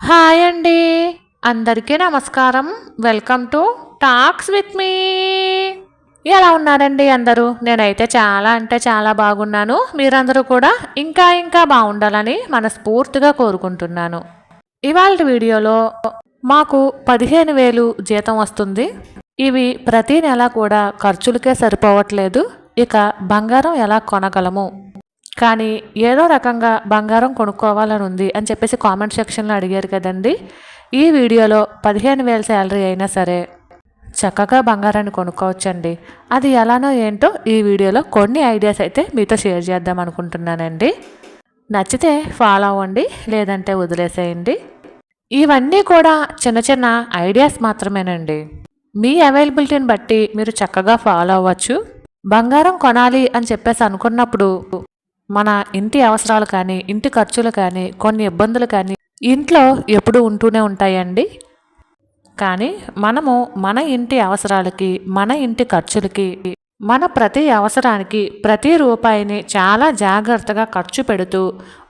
Hi అండి. అందరికీ నమస్కారం. Welcome to talks with me. ఎలా ఉన్నారండి అందరూ? నేనైతే చాలా అంటే చాలా బాగున్నాను. మీరందరూ కూడా ఇంకా ఇంకా బాగుండాలని మనస్ఫూర్తిగా కోరుకుంటున్నాను. ఇవాళ వీడియోలో మాకు పదిహేను వేలు జీతం వస్తుంది. ఇవి ప్రతి నెల కూడా ఖర్చులకే సరిపోవట్లేదు. ఇక బంగారం ఎలా కొనగలము? కానీ ఏదో రకంగా బంగారం కొనుక్కోవాలని ఉంది అని చెప్పేసి కామెంట్ సెక్షన్లో అడిగారు కదండి. ఈ వీడియోలో పదిహేను వేల శాలరీ అయినా సరే చక్కగా బంగారాన్ని కొనుక్కోవచ్చండి. అది ఎలానో ఏంటో ఈ వీడియోలో కొన్ని ఐడియాస్ అయితే మీతో షేర్ చేద్దాం అనుకుంటున్నానండి. నచ్చితే ఫాలో అవ్వండి లేదంటే వదిలేసేయండి. ఇవన్నీ కూడా చిన్న చిన్న ఐడియాస్ మాత్రమేనండి. మీ అవైలబిలిటీని బట్టి మీరు చక్కగా ఫాలో అవ్వచ్చు. బంగారం కొనాలి అని చెప్పేసి అనుకున్నప్పుడు మన ఇంటి అవసరాలు కానీ ఇంటి ఖర్చులు కానీ కొన్ని ఇబ్బందులు కానీ ఇంట్లో ఎప్పుడూ ఉంటూనే ఉంటాయండి. కానీ మనము మన ఇంటి అవసరాలకి మన ఇంటి ఖర్చులకి మన ప్రతి అవసరానికి ప్రతి రూపాయిని చాలా జాగ్రత్తగా ఖర్చు పెడుతూ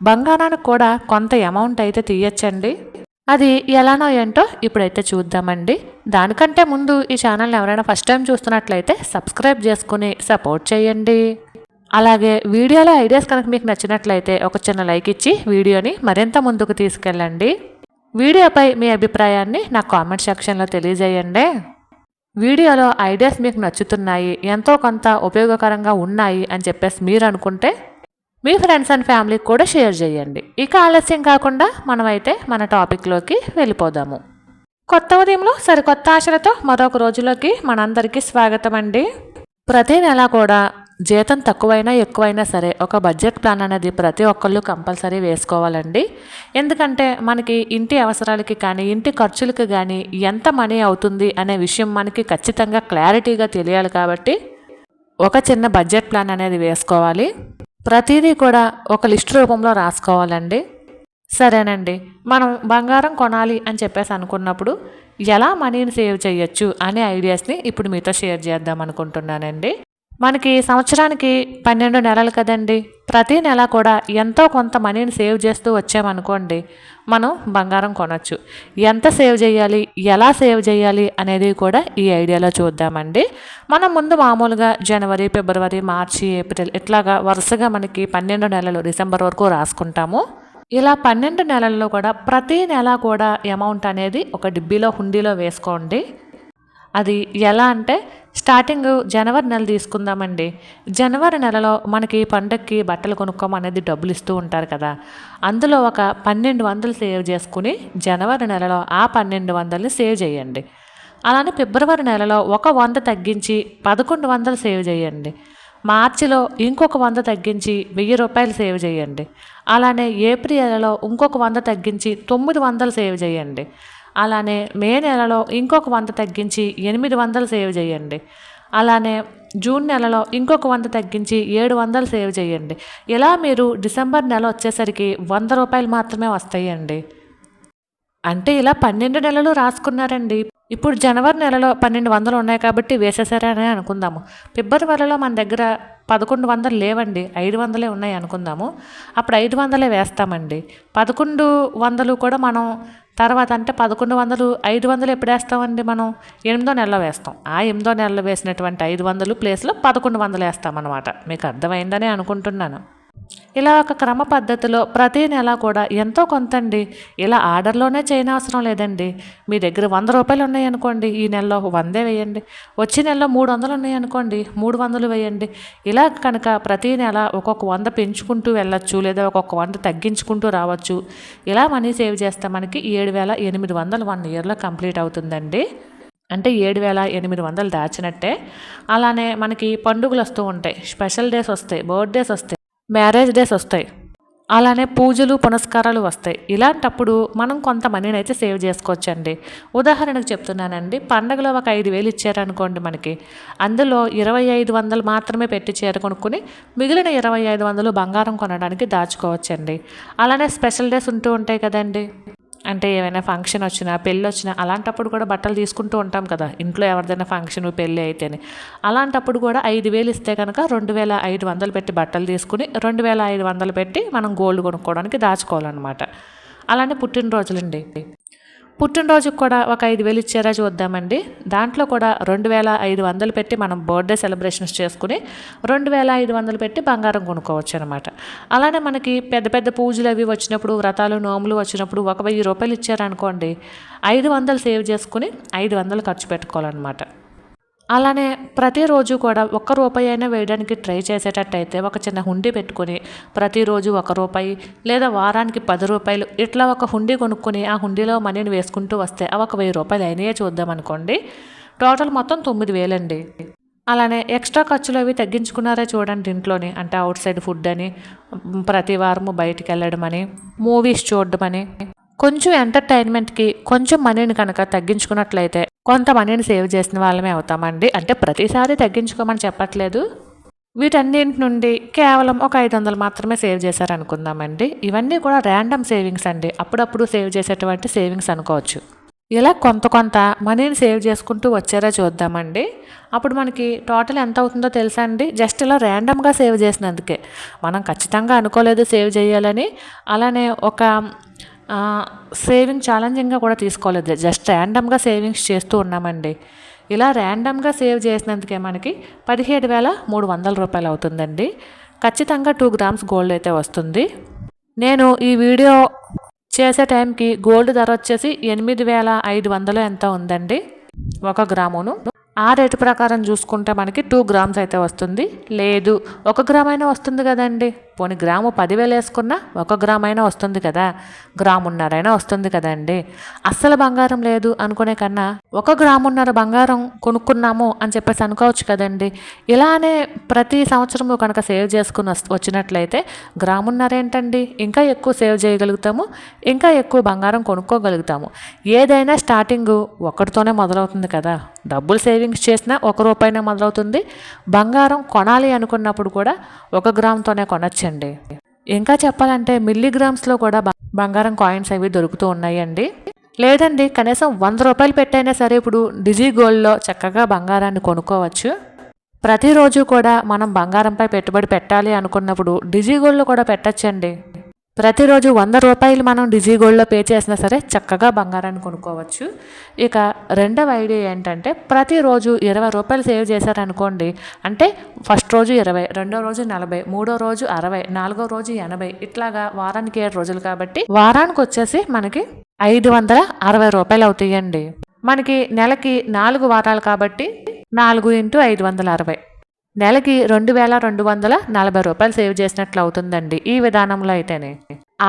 బంగారానికి కూడా కొంత అమౌంట్ అయితే తీయచ్చండి. అది ఎలానో ఏంటో ఇప్పుడైతే చూద్దామండి. దానికంటే ముందు ఈ ఛానల్ని ఎవరైనా ఫస్ట్ టైం చూస్తున్నట్లయితే సబ్స్క్రైబ్ చేసుకుని సపోర్ట్ చేయండి. అలాగే వీడియోలో ఐడియాస్ కనుక మీకు నచ్చినట్లయితే ఒక చిన్న లైక్ ఇచ్చి వీడియోని మరింత ముందుకు తీసుకెళ్ళండి. వీడియోపై మీ అభిప్రాయాన్ని నా కామెంట్ సెక్షన్లో తెలియజేయండి. వీడియోలో ఐడియాస్ మీకు నచ్చుతున్నాయి ఎంతో కొంత ఉపయోగకరంగా ఉన్నాయి అని చెప్పేసి మీరు అనుకుంటే మీ ఫ్రెండ్స్ అండ్ ఫ్యామిలీకి కూడా షేర్ చేయండి. ఇక ఆలస్యం కాకుండా మనమైతే మన టాపిక్లోకి వెళ్ళిపోదాము. కొత్త ఉదయంలో సరికొత్త ఆశలతో మరొక రోజులోకి మనందరికీ స్వాగతం అండి ప్రతి నెల కూడా జీతం తక్కువైనా ఎక్కువైనా సరే ఒక బడ్జెట్ ప్లాన్ అనేది ప్రతి ఒక్కళ్ళు కంపల్సరీ వేసుకోవాలండి. ఎందుకంటే మనకి ఇంటి అవసరాలకి కానీ ఇంటి ఖర్చులకి కానీ ఎంత మనీ అవుతుంది అనే విషయం మనకి ఖచ్చితంగా క్లారిటీగా తెలియాలి కాబట్టి ఒక చిన్న బడ్జెట్ ప్లాన్ అనేది వేసుకోవాలి. ప్రతిదీ కూడా ఒక లిస్ట్ రూపంలో రాసుకోవాలండి. సరేనండి. మనం బంగారం కొనాలి అని చెప్పేసి అనుకున్నప్పుడు ఎలా మనీని సేవ్ చేయొచ్చు అనే ఐడియాస్ని ఇప్పుడు మీతో షేర్ చేద్దాం అనుకుంటున్నానండి. మనకి సంవత్సరానికి పన్నెండు నెలలు కదండి. ప్రతి నెల కూడా ఎంతో కొంత మనీని సేవ్ చేస్తూ వచ్చామనుకోండి మనం బంగారం కొనొచ్చు. ఎంత సేవ్ చేయాలి ఎలా సేవ్ చేయాలి అనేది కూడా ఈ ఐడియాలో చూద్దామండి. మనం ముందు మామూలుగా జనవరి ఫిబ్రవరి మార్చి ఏప్రిల్ ఇట్లాగా వరుసగా మనకి పన్నెండు నెలలు డిసెంబర్ వరకు రాసుకుంటాము. ఇలా పన్నెండు నెలల్లో కూడా ప్రతి నెల కూడా అమౌంట్ అనేది ఒక డిబ్బీలో హుండీలో వేసుకోండి. అది ఎలా అంటే స్టార్టింగ్ జనవరి నెల తీసుకుందామండి. జనవరి నెలలో మనకి పండక్కి బట్టలు కొనుక్కోమనేది డబ్బులు ఇస్తూ ఉంటారు కదా. అందులో ఒక పన్నెండు వందలు సేవ్ చేసుకుని జనవరి నెలలో ఆ పన్నెండు వందలని సేవ్ చేయండి. అలానే ఫిబ్రవరి నెలలో ఒక వంద తగ్గించి పదకొండు వందలు సేవ్ చేయండి. మార్చిలో ఇంకొక వంద తగ్గించి వెయ్యి రూపాయలు సేవ్ చేయండి. అలానే ఏప్రిల్ నెలలో ఇంకొక వంద తగ్గించి తొమ్మిది వందలు సేవ్ చేయండి. అలానే మే నెలలో ఇంకొక వంద తగ్గించి ఎనిమిది వందలు సేవ్ చేయండి. అలానే జూన్ నెలలో ఇంకొక వంద తగ్గించి ఏడు వందలు సేవ్ చేయండి. ఇలా మీరు డిసెంబర్ నెల వచ్చేసరికి వంద రూపాయలు మాత్రమే వస్తాయండి. అంటే ఇలా పన్నెండు నెలలు రాసుకున్నారండి. ఇప్పుడు జనవరి నెలలో పన్నెండు వందలు ఉన్నాయి కాబట్టి వేసేసారని అనుకుందాము. ఫిబ్రవరిలో మన దగ్గర పదకొండు వందలు లేవండి. ఐదు వందలే ఉన్నాయి అనుకుందాము. అప్పుడు ఐదు వందలే వేస్తామండి. పదకొండు వందలు కూడా మనం తర్వాత అంటే పదకొండు వందలు ఐదు వందలు ఎప్పుడు వేస్తామండి మనం? ఎనిమిదో నెలలో వేస్తాం. ఆ ఎనిమిదో నెలలో వేసినటువంటి ఐదు వందలు ప్లేస్లో పదకొండు వందలు వేస్తామన్నమాట. మీకు అర్థమైందని అనుకుంటున్నాను. ఇలా ఒక క్రమ పద్ధతిలో ప్రతి నెల కూడా ఎంతో కొంత అండి ఇలా ఆర్డర్లోనే చేయనవసరం లేదండి. మీ దగ్గర వంద రూపాయలు ఉన్నాయనుకోండి ఈ నెలలో వందే వేయండి. వచ్చే నెలలో మూడు వందలు ఉన్నాయనుకోండి మూడు వందలు వేయండి. ఇలా కనుక ప్రతి నెల ఒక్కొక్క వంద పెంచుకుంటూ వెళ్ళొచ్చు లేదా ఒక్కొక్క వంద తగ్గించుకుంటూ రావచ్చు. ఇలా మనీ సేవ్ చేస్తే మనకి ఏడు వేల ఎనిమిది వందలు వన్ ఇయర్లో కంప్లీట్ అవుతుందండి. అంటే ఏడు వేల ఎనిమిది వందలు దాచినట్టే. అలానే మనకి పండుగలు వస్తూ ఉంటాయి. స్పెషల్ డేస్ వస్తాయి బర్త్డేస్ వస్తాయి. మ్యారేజ్ డేస్ వస్తాయి. అలానే పూజలు పునస్కారాలు వస్తాయి. ఇలాంటప్పుడు మనం కొంత మనీని అయితే సేవ్ చేసుకోవచ్చండి. ఉదాహరణకు చెప్తున్నానండి. పండగలో ఒక ఐదు వేలు ఇచ్చారనుకోండి మనకి. అందులో ఇరవై ఐదు వందలు మాత్రమే పెట్టి చీర కొనుక్కుని మిగిలిన ఇరవై ఐదు వందలు బంగారం కొనడానికి దాచుకోవచ్చండి. అలానే స్పెషల్ డేస్ ఉంటూ ఉంటాయి కదండి. అంటే ఏమైనా ఫంక్షన్ వచ్చినా పెళ్ళి వచ్చినా అలాంటప్పుడు కూడా బట్టలు తీసుకుంటూ ఉంటాం కదా. ఇంట్లో ఎవరిదైనా ఫంక్షన్ పెళ్ళి అయితేనే. అలాంటప్పుడు కూడా ఐదు వేలు ఇస్తే కనుక రెండు వేల ఐదు వందలు పెట్టి బట్టలు తీసుకుని రెండు వేల ఐదు వందలు పెట్టి మనం గోల్డ్ కొనుక్కోవడానికి దాచుకోవాలన్నమాట. అలానే పుట్టినరోజులండి. పుట్టినరోజుకి కూడా ఒక ఐదు వేలు ఇచ్చారా చూద్దామండి దాంట్లో కూడా రెండు వేల ఐదు వందలు పెట్టి మనం బర్త్డే సెలబ్రేషన్స్ చేసుకుని రెండు వేల ఐదు వందలు పెట్టి బంగారం కొనుక్కోవచ్చు అనమాట అలానే మనకి పెద్ద పెద్ద పూజలు అవి వచ్చినప్పుడు వ్రతాలు నోములు వచ్చినప్పుడు ఒక వెయ్యి రూపాయలు ఇచ్చారనుకోండి ఐదు వందలు సేవ్ చేసుకుని ఐదు వందలు ఖర్చు పెట్టుకోవాలన్నమాట. అలానే ప్రతిరోజు కూడా ఒక్క రూపాయి అయినా వేయడానికి ట్రై చేసేటట్టయితే ఒక చిన్న హుండీ పెట్టుకుని ప్రతిరోజు ఒక రూపాయి లేదా వారానికి పది రూపాయలు ఇట్లా ఒక హుండీ కొనుక్కొని ఆ హుండీలో మనీని వేసుకుంటూ వస్తే ఆ ఒక వెయ్యి రూపాయలు అయినాయే చూద్దాం అనుకోండి. టోటల్ మొత్తం తొమ్మిది వేలండి. అలానే ఎక్స్ట్రా ఖర్చులు అవి తగ్గించుకున్నారే చూడండి ఇంట్లోని. అంటే అవుట్ సైడ్ ఫుడ్ అని ప్రతి వారము బయటికి వెళ్ళడం అని మూవీస్ చూడడం అని కొంచెం ఎంటర్టైన్మెంట్కి కొంచెం మనీని కనుక తగ్గించుకున్నట్లయితే కొంత మనీని సేవ్ చేసిన వాళ్ళమే అవుతామండి. అంటే ప్రతిసారి తగ్గించుకోమని చెప్పట్లేదు. వీటన్నింటి నుండి కేవలం ఒక ఐదు వందలు మాత్రమే సేవ్ చేశారనుకుందామండి. ఇవన్నీ కూడా ర్యాండమ్ సేవింగ్స్ అండి. అప్పుడప్పుడు సేవ్ చేసేటువంటి సేవింగ్స్ అనుకోవచ్చు. ఇలా కొంత కొంత మనీని సేవ్ చేసుకుంటూ వచ్చారా చూద్దామండి. అప్పుడు మనకి టోటల్ ఎంత అవుతుందో తెలుసా అండి? జస్ట్ ఇలా ర్యాండమ్గా సేవ్ చేసినందుకే. మనం ఖచ్చితంగా అనుకోలేదు సేవ్ చేయాలని. అలానే ఒక సేవింగ్ ఛాలెంజింగ్గా కూడా తీసుకోలేదు. జస్ట్ ర్యాండమ్గా సేవింగ్స్ చేస్తూ ఉన్నామండి. ఇలా ర్యాండమ్గా సేవ్ చేసినందుకే మనకి పదిహేడు వేల మూడు వందల రూపాయలు అవుతుందండి. ఖచ్చితంగా టూ గ్రామ్స్ గోల్డ్ అయితే వస్తుంది. నేను ఈ వీడియో చేసే టైంకి గోల్డ్ ధర వచ్చేసి ఎనిమిది వేల ఐదు వందలు ఎంత ఉందండి? ఒక గ్రామును. ఆ రేటు ప్రకారం చూసుకుంటే మనకి టూ గ్రామ్స్ అయితే వస్తుంది. లేదు ఒక గ్రామ్ అయినా వస్తుంది కదండి. పోనీ గ్రాము పదివేలు వేసుకున్నా ఒక గ్రామ్ అయినా వస్తుంది కదా. గ్రామున్నరైనా వస్తుంది కదండి. అస్సలు బంగారం లేదు అనుకునే కన్నా ఒక గ్రామున్నర బంగారం కొనుక్కున్నాము అని చెప్పేసి అనుకోవచ్చు కదండి. ఇలానే ప్రతి సంవత్సరము కనుక సేవ్ చేసుకుని వచ్చినట్లయితే గ్రామున్నర ఏంటండి ఇంకా ఎక్కువ సేవ్ చేయగలుగుతాము ఇంకా ఎక్కువ బంగారం కొనుక్కోగలుగుతాము. ఏదైనా స్టార్టింగ్ ఒకటితోనే మొదలవుతుంది కదా. డబ్బులు సేవింగ్స్ చేసినా ఒక రూపాయినే మొదలవుతుంది. బంగారం కొనాలి అనుకున్నప్పుడు కూడా ఒక గ్రామ్తోనే అండి. ఇంకా చెప్పాలంటే మిల్లీగ్రామ్స్లో కూడా బంగారం కాయిన్స్ అవి దొరుకుతూ ఉన్నాయండి. లేదండి కనీసం వంద రూపాయలు పెట్టైనా సరే ఇప్పుడు డిజీ గోల్డ్లో చక్కగా బంగారాన్ని కొనుక్కోవచ్చు. ప్రతిరోజు కూడా మనం బంగారంపై పెట్టుబడి పెట్టాలి అనుకున్నప్పుడు డిజీ గోల్డ్లో కూడా పెట్టచ్చండి. ప్రతిరోజు వంద రూపాయలు మనం డిజీ గోల్డ్లో పే చేసినా సరే చక్కగా బంగారాన్ని కొనుక్కోవచ్చు. ఇక రెండవ ఐడియా ఏంటంటే ప్రతిరోజు ఇరవై రూపాయలు సేవ్ చేశారనుకోండి అంటే ఫస్ట్ రోజు ఇరవై రెండో రోజు నలభై మూడో రోజు అరవై నాలుగో రోజు ఎనభై ఇట్లాగా వారానికి ఏడు రోజులు కాబట్టి వారానికి వచ్చేసి మనకి ఐదు వందల అరవై రూపాయలు అవుతాయండి. మనకి నెలకి నాలుగు వారాలు కాబట్టి నాలుగు ఇంటూ ఐదు వందల అరవై. నెలకి రెండు వేల రెండు వందల నలభై రూపాయలు సేవ్ చేసినట్లు అవుతుందండి ఈ విధానంలో అయితేనే.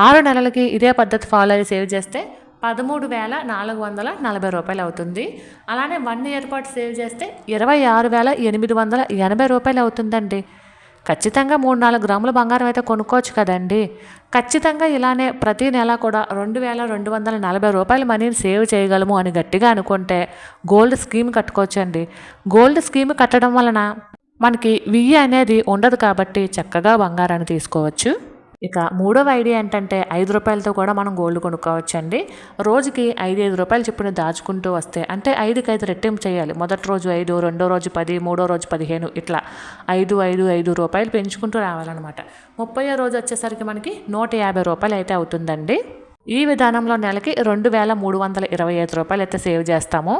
ఆరు నెలలకి ఇదే పద్ధతి ఫాలో అయ్యి సేవ్ చేస్తే పదమూడు వేల నాలుగు వందల నలభై రూపాయలు అవుతుంది. అలానే వన్ ఇయర్ పాటు సేవ్ చేస్తే ఇరవై ఆరు వేల ఎనిమిది వందల ఎనభై రూపాయలు అవుతుందండి. ఖచ్చితంగా మూడు నాలుగు గ్రాముల బంగారం అయితే కొనుక్కోవచ్చు కదండి. ఖచ్చితంగా ఇలానే ప్రతి నెల కూడా రెండు వేల రెండు వందల నలభై రూపాయల మనీని సేవ్ చేయగలము అని గట్టిగా అనుకుంటే గోల్డ్ స్కీమ్ కట్టుకోవచ్చండి. గోల్డ్ స్కీమ్ కట్టడం వలన మనకి వెయ్యి అనేది ఉండదు కాబట్టి చక్కగా బంగారాన్ని తీసుకోవచ్చు. ఇక మూడవ ఐడియా ఏంటంటే ఐదు రూపాయలతో కూడా మనం గోల్డ్ కొనుక్కోవచ్చు అండి రోజుకి ఐదు ఐదు రూపాయలు చెప్పున దాచుకుంటూ వస్తే అంటే ఐదుకి ఐదు రెట్టింపు చేయాలి. మొదటి రోజు ఐదు రెండో రోజు పది మూడో రోజు పదిహేను ఇట్లా ఐదు ఐదు ఐదు రూపాయలు పెంచుకుంటూ రావాలన్నమాట. ముప్పై రోజు వచ్చేసరికి మనకి నూట యాభై రూపాయలు అయితే అవుతుందండి. ఈ విధానంలో నెలకి రెండు వేల మూడు వందల ఇరవై ఐదు రూపాయలు అయితే సేవ్ చేస్తాము.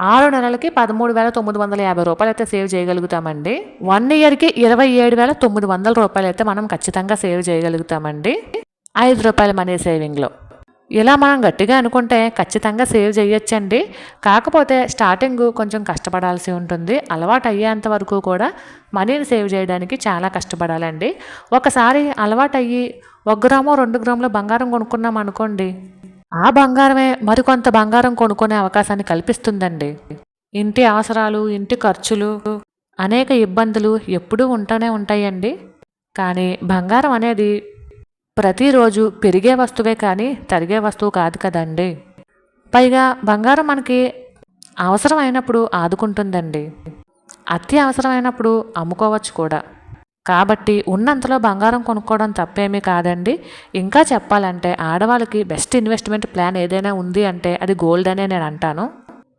ఆరు నెలలకి పదమూడు వేల తొమ్మిది వందల యాభై రూపాయలు అయితే సేవ్ చేయగలుగుతామండి. వన్ ఇయర్కి ఇరవై ఏడు వేల తొమ్మిది వందల రూపాయలు అయితే మనం ఖచ్చితంగా సేవ్ చేయగలుగుతామండి. ఐదు రూపాయల మనీ సేవింగ్లో. ఇలా మనం గట్టిగా అనుకుంటే ఖచ్చితంగా సేవ్ చేయొచ్చండి. కాకపోతే స్టార్టింగ్ కొంచెం కష్టపడాల్సి ఉంటుంది. అలవాటు అయ్యేంత వరకు కూడా మనీని సేవ్ చేయడానికి చాలా కష్టపడాలండి. ఒకసారి అలవాటు అయ్యి ఒక గ్రాము రెండు గ్రాముల బంగారం కొనుక్కున్నాం అనుకోండి ఆ బంగారమే మరికొంత బంగారం కొనుక్కునే అవకాశాన్ని కల్పిస్తుందండి. ఇంటి అవసరాలు ఇంటి ఖర్చులు అనేక ఇబ్బందులు ఎప్పుడూ ఉంటూనే ఉంటాయండి. కానీ బంగారం అనేది ప్రతిరోజు పెరిగే వస్తువే కానీ తరిగే వస్తువు కాదు కదండి. పైగా బంగారం మనకి అవసరమైనప్పుడు ఆదుకుంటుందండి. అతి అవసరమైనప్పుడు అమ్ముకోవచ్చు కూడా. కాబట్టి ఉన్నంతలో బంగారం కొనుక్కోవడం తప్పేమీ కాదండి. ఇంకా చెప్పాలంటే ఆడవాళ్ళకి బెస్ట్ ఇన్వెస్ట్మెంట్ ప్లాన్ ఏదైనా ఉంది అంటే అది గోల్డ్ అనే నేను అంటాను.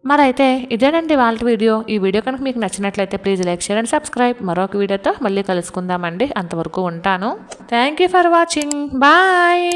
మరైతే ఇదేనండి వాళ్ళ వీడియో. ఈ వీడియో కనుక మీకు నచ్చినట్లయితే please like share and subscribe. మరొక వీడియోతో మళ్ళీ కలుసుకుందామండి. అంతవరకు ఉంటాను. Thank you for watching. Bye.